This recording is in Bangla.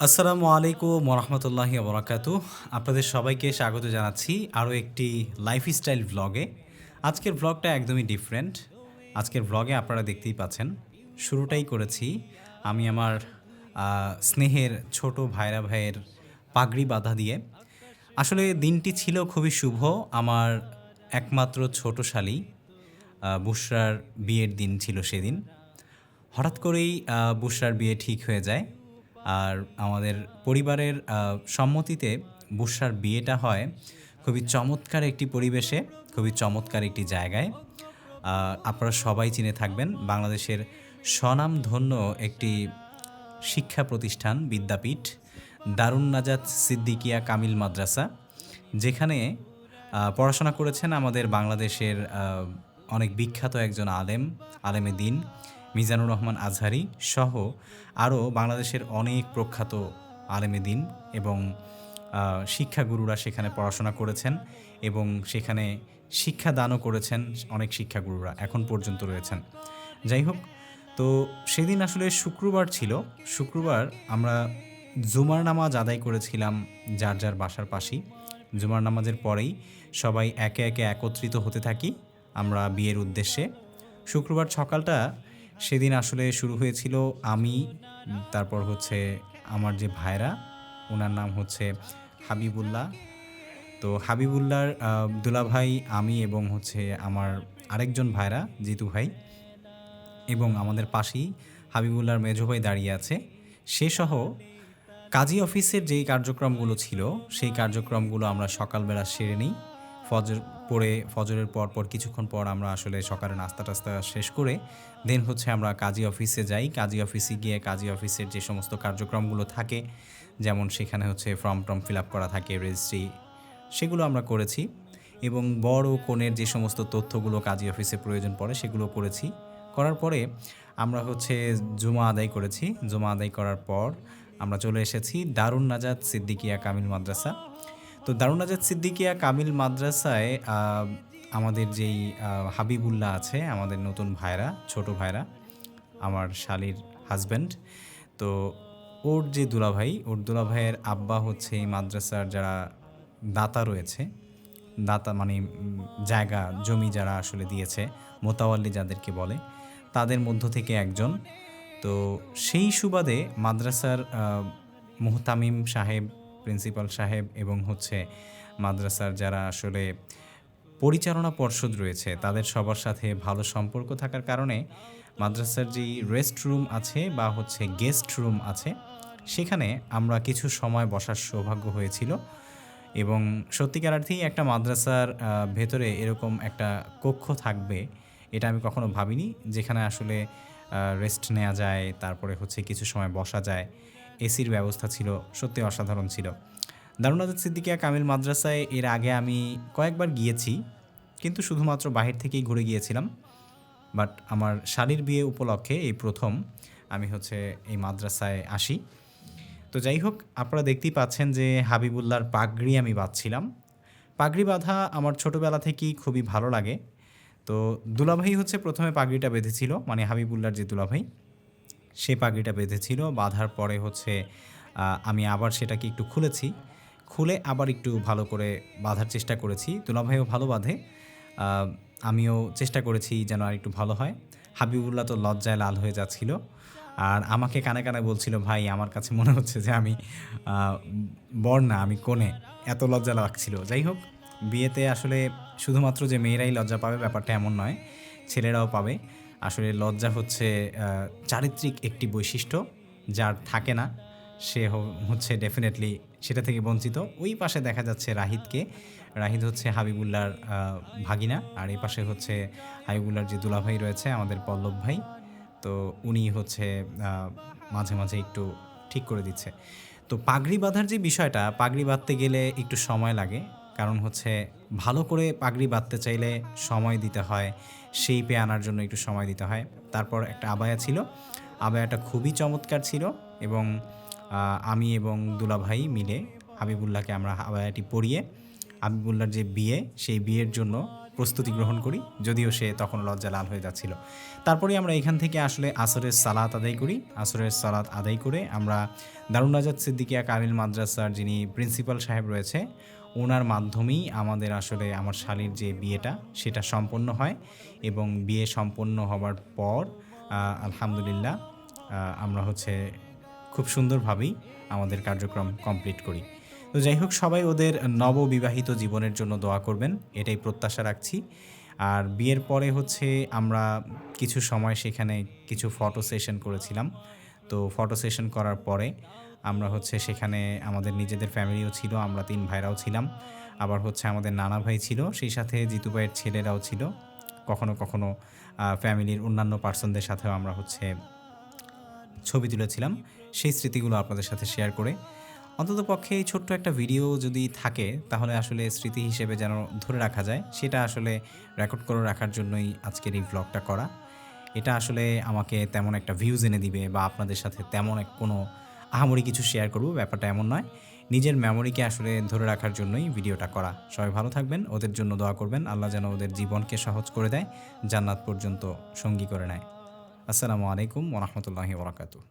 আসসালামু আলাইকুম রহমতুল্লাহি বরাকাতু আপনাদের সবাইকে স্বাগত জানাচ্ছি আরও একটি লাইফস্টাইল ব্লগে আজকের ব্লগটা একদমই ডিফারেন্ট আজকের ব্লগে আপনারা দেখতেই পাচ্ছেন শুরুটাই করেছি আমি আমার স্নেহের ছোট ভাইরা ভাইয়ের পাগড়ি বাধা দিয়ে। আসলে দিনটি ছিল খুবই শুভ আমার একমাত্র ছোট শালী আহ, বুশরার বিয়ের দিন ছিল সেদিন। হঠাৎ করেই আহ, বুশরার বিয়ে ঠিক হয়ে যায়। আর আমাদের পরিবারের সম্মতিতে বুশরার বিয়েটা হয় খুবই চমৎকার একটি পরিবেশে, খুবই চমৎকার একটি জায়গায়। আপনারা সবাই চিনে থাকবেন, বাংলাদেশের স্বনামধন্য একটি শিক্ষা প্রতিষ্ঠান, বিদ্যাপীঠ দারুণ নাজাত সিদ্দিকিয়া কামিল মাদ্রাসা, যেখানে পড়াশোনা করেছেন আমাদের বাংলাদেশের অনেক বিখ্যাত একজন আলেম, আলেমে দিন। মিজানুর রহমান আজহারি সহ আরও বাংলাদেশের অনেক প্রখ্যাত আলেমে দিন এবং শিক্ষাগুরুরা সেখানে পড়াশোনা করেছেন এবং সেখানে শিক্ষাদানও করেছেন অনেক শিক্ষাগুরুরা এখন পর্যন্ত রয়েছেন। যাই হোক, তো সেদিন আসলে শুক্রবার ছিল। শুক্রবার আমরা জুমার নামাজ আদায় করেছিলাম যার যার বাসার পাশেই। জুমার নামাজের পরেই সবাই একে একে একত্রিত হতে থাকি আমরা বিয়ের উদ্দেশ্যে। শুক্রবার সকালটা সেদিন আসলে শুরু হয়েছিল আমি, তারপর হচ্ছে আমার যে ভাইরা, ওনার নাম হচ্ছে হাবিবুল্লাহ। তো হাবিবুল্লাহর দুলাভাই, আমি এবং হচ্ছে আমার আরেকজন ভাইরা, জিতু ভাই এবং আমাদের পাশেই হাবিবুল্লাহর মেজো ভাই দাঁড়িয়ে আছে। সে সহ কাজী অফিসের যেই কার্যক্রমগুলো ছিল, সেই কার্যক্রমগুলো আমরা সকালবেলা সেরে নিই। ফজর পরে ফজরের পর পর কিছুক্ষণ পর আমরা আসলে সকালে নাস্তা টাস্তা শেষ করে দেন হচ্ছে আমরা কাজী অফিসে যাই। কাজী অফিসে গিয়ে কাজী অফিসের যে সমস্ত কার্যক্রমগুলো থাকে, যেমন সেখানে হচ্ছে ফর্ম টর্ম ফিল আপ করা থাকে রেজিস্ট্রি সেগুলো আমরা করেছি এবং বড় ও কনের যে সমস্ত তথ্যগুলো কাজী অফিসে প্রয়োজন পড়ে সেগুলো করেছি। করার পরে আমরা হচ্ছে জুমা আদায় করেছি। জুমা আদায় করার পর আমরা চলে এসেছি দারুণ নাজাদ সিদ্দিকিয়া কামিল মাদ্রাসা। তো দারুণ নাজাদ সিদ্দিকিয়া কামিল মাদ্রাসায় আমাদের যেই হাবিবুল্লাহ আছে, আমাদের নতুন ভাইরা, ছোট ভাইরা, আমার শালির হাজব্যান্ড তো ওর যে দুলাভাই, ওর দুলাভাইয়ের আব্বা হচ্ছে এই মাদ্রাসার যারা দাতা রয়েছে, দাতা মানে জায়গা, জমি যারা আসলে দিয়েছে, মোতাওয়াল্লি যাদেরকে বলে, তাদের মধ্য থেকে একজন। তো সেই সুবাদে মাদ্রাসার মুহতামিম সাহেব প্রিন্সিপাল সাহেব এবং হচ্ছে মাদ্রাসার যারা আসলে পরিচালনা পর্ষদ রয়েছে, তাদের সবার সাথে ভালো সম্পর্ক থাকার কারণে মাদ্রাসার যেই রেস্ট রুম আছে বা হচ্ছে গেস্ট রুম আছে, সেখানে আমরা কিছু সময় বসার সৌভাগ্য হয়েছিল। এবং সত্যিকারার্থেই একটা মাদ্রাসার ভেতরে এরকম একটা কক্ষ থাকবে, এটা আমি কখনো ভাবিনি। যেখানে আসলে রেস্ট নেওয়া যায়, তারপরে হচ্ছে কিছু সময় বসা যায়। এসির ব্যবস্থা ছিল সত্যি অসাধারণ ছিল। দারুনাজাদ সিদ্দিকিয়া কামিল মাদ্রাসায় এর আগে আমি কয়েকবার গিয়েছি, কিন্তু শুধুমাত্র বাহির থেকেই ঘুরে গিয়েছিলাম। বাট আমার শাড়ির বিয়ে উপলক্ষে এই প্রথম আমি হচ্ছে এই মাদ্রাসায় আসি। তো যাই হোক, আপনারা দেখতেই পাচ্ছেন যে হাবিবুল্লাহর পাগড়ি আমি বাঁধছিলাম। পাগড়ি বাঁধা আমার ছোটোবেলা থেকেই খুবই ভালো লাগে। তো দুলাভাই হচ্ছে প্রথমে পাগড়িটা বেঁধেছিল মানে হাবিবুল্লাহর যে দুলাভাই। সে পাগড়িটা বেঁধেছিল, বাঁধার পরে হচ্ছে আমি আবার সেটাকে একটু খুলেছি। খুলে আবার একটু ভালো করে বাঁধার চেষ্টা করেছি। দুলাভাইও ভালো বাঁধে। আমিও চেষ্টা করেছি যেন আর একটু ভালো হয়। হাবিবুল্লাহ তো লজ্জায় লাল হয়ে যাচ্ছিল। আর আমাকে কানে কানে বলছিল, ভাই, আমার কাছে মনে হচ্ছে যে আমি বর না, আমি কোণে এত লজ্জা লাগছিল। যাই হোক, বিয়েতে আসলে শুধুমাত্র যে মেয়েরাই লজ্জা পাবে ব্যাপারটা এমন নয়, ছেলেরাও পাবে। আসলে লজ্জা হচ্ছে চারিত্রিক একটি বৈশিষ্ট্য যার থাকে না। সে হচ্ছে ডেফিনেটলি সেটা থেকে বঞ্চিত। ওই পাশে দেখা যাচ্ছে রাহিদকে রাহিদ হচ্ছে হাবিবুল্লার ভাগিনা। আর এই পাশে হচ্ছে হাবিবুল্লার যে দুলাভাই রয়েছে, আমাদের পল্লব ভাই। তো উনি হচ্ছে মাঝে মাঝে একটু ঠিক করে দিচ্ছে। তো পাগড়ি বাঁধার যে বিষয়টা, পাগড়ি বাঁধতে গেলে একটু সময় লাগে। কারণ হচ্ছে ভালো করে পাগড়ি বাঁধতে চাইলে সময় দিতে হয় শেপে আনার জন্য একটু সময় দিতে হয়। তারপর একটা আবায়া ছিল। আবায়াটা খুবই চমৎকার ছিল এবং আমি এবং দুলাভাই মিলে হাবিবুল্লাহকে আমরা আবায়াটি পরিয়ে হাবিবুল্লার যে বিয়ে, সেই বিয়ের জন্য প্রস্তুতি গ্রহণ করি, যদিও সে তখন লজ্জা লাল হয়ে যাচ্ছিল। তারপরে আমরা এখান থেকে আসলে আসরের সালাত আদায় করি। আসরের সালাত আদায় করে আমরা দারুণ নাজাদ সিদ্দিকিয়া কামিল মাদ্রাসার যিনি প্রিন্সিপাল সাহেব রয়েছে, ওনার মাধ্যমেই আমাদের আসলে আমার শালির যে বিয়েটা, সেটা সম্পন্ন হয় এবং বিয়ে সম্পন্ন হওয়ার পর আলহামদুলিল্লাহ আমরা হচ্ছে খুব সুন্দরভাবেই আমাদের কার্যক্রম কমপ্লিট করি। তো যাই হোক, সবাই ওদের নববিবাহিত জীবনের জন্য দোয়া করবেন, এটাই প্রত্যাশা রাখছি। আর বিয়ের পরে হচ্ছে আমরা কিছু সময় সেখানে কিছু ফটো সেশন করেছিলাম। তো ফটো সেশন করার পরে আমরা হচ্ছে সেখানে আমাদের নিজেদের ফ্যামিলিও ছিল, আমরা তিন ভাইরাও ছিলাম। আবার হচ্ছে আমাদের নানা ভাই ছিল, সেই সাথে জিতু ভাইয়ের ছেলেরাও ছিল। কখনো কখনো ফ্যামিলির অন্যান্য পার্সনদের সাথেও আমরা হচ্ছে ছবি তুলেছিলাম। সেই স্মৃতিগুলো আপনাদের সাথে শেয়ার করে অন্তত পক্ষে এই ছোট্ট একটা ভিডিও যদি থাকে, তাহলে আসলে স্মৃতি হিসেবে যেন ধরে রাখা যায়, সেটা আসলে রেকর্ড করে রাখার জন্যই আজকের এই ব্লগটা করা। এটা আসলে আমাকে তেমন একটা ভিউজ এনে দিবে বা আপনাদের সাথে তেমন এক কোনো আহামরি কিছু শেয়ার করব, ব্যাপারটা এমন নয়। নিজের মেমোরিকে আসলে ধরে রাখার জন্যই ভিডিওটা করা। সবাই ভালো থাকবেন, ওদের জন্য দোয়া করবেন, আল্লাহ যেন ওদের জীবনকে সহজ করে দেয়, জান্নাত পর্যন্ত সঙ্গী করে নেয়। আসসালামু আলাইকুম ওরহমতুল্লাহি ওবরাকাতু